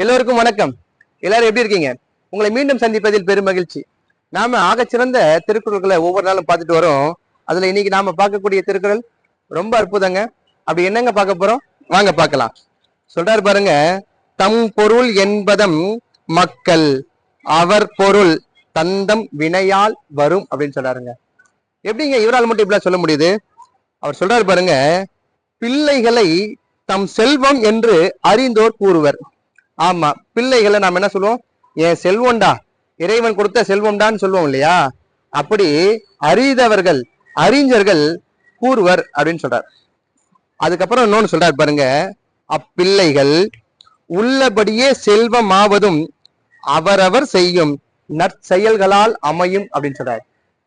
எல்லோருக்கும் வணக்கம். எல்லாரும் எப்படி இருக்கீங்க? உங்களை மீண்டும் சந்திப்பதில் பெரும் மகிழ்ச்சி. நாம ஆகச்சிறந்த திருக்குறள்களை ஒவ்வொரு நாளும் பார்த்துட்டு வரோம். அதுல இன்னைக்கு நாம பார்க்கக்கூடிய திருக்குறள் ரொம்ப அற்புதங்க. அப்படி என்னங்க பார்க்க போறோம்? வாங்க பார்க்கலாம். சொல்றாரு பாருங்க தம் பொருள் என்பதம் மக்கள் அவர் பொருள் தந்தம் வினையால் வரும் அப்படின்னு சொல்றாருங்க. எப்படிங்க இவரால் மட்டும் இப்படிலாம் சொல்ல முடியுது? அவர் சொல்றாரு பாருங்க பிள்ளைகளை தம் செல்வம் என்று அறிந்தோர் கூறுவர். ஆமா. பிள்ளைகளை நாம் என்ன சொல்லுவோம் என் செல்வம்டா. இறைவன் கொடுத்த செல்வம்டான்னு சொல்லுவோம் இல்லையா? அப்படி அறிந்தவர்கள் அறிஞர்கள் கூறுவர் அப்படின்னு சொல்றார். அதுக்கப்புறம் இன்னொன்னு சொல்றாரு பாருங்க. அப்பிள்ளைகள் உள்ளபடியே செல்வமாவதும் அவரவர் செய்யும் நற்செயல்களால் அமையும் அப்படின்னு சொல்றாரு.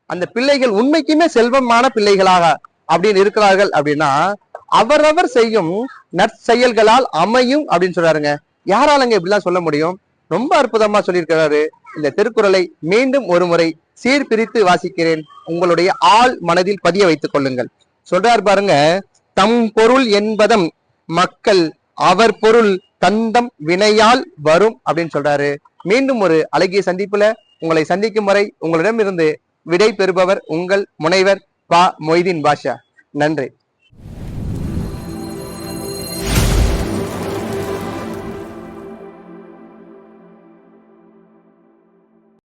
அந்த பிள்ளைகள் உண்மைக்குமே செல்வமான பிள்ளைகளாக அப்படின்னு இருக்கிறார்கள் அப்படின்னா அவரவர் செய்யும் நற்செயல்களால் அமையும் அப்படின்னு சொல்றாருங்க. யாராலங்க இப்படிலாம் சொல்ல முடியும்? ரொம்ப அற்புதமா சொல்லியிருக்கிறாரு. இந்த திருக்குறளை மீண்டும் ஒரு முறை சீர்பிரித்து வாசிக்கிறேன். உங்களுடைய ஆள் மனதில் பதிய வைத்துக் கொள்ளுங்கள். சொல்றார் பாருங்க தம் பொருள் என்பதம் மக்கள் அவர் பொருள் தந்தம் வினையால் வரும் அப்படின்னு சொல்றாரு. மீண்டும் ஒரு அழகிய சந்திப்புல உங்களை சந்திக்கும் வரை உங்களிடமிருந்து விடை பெறுபவர் உங்கள் முனைவர் பா மொய்தீன் பாஷா. நன்றி.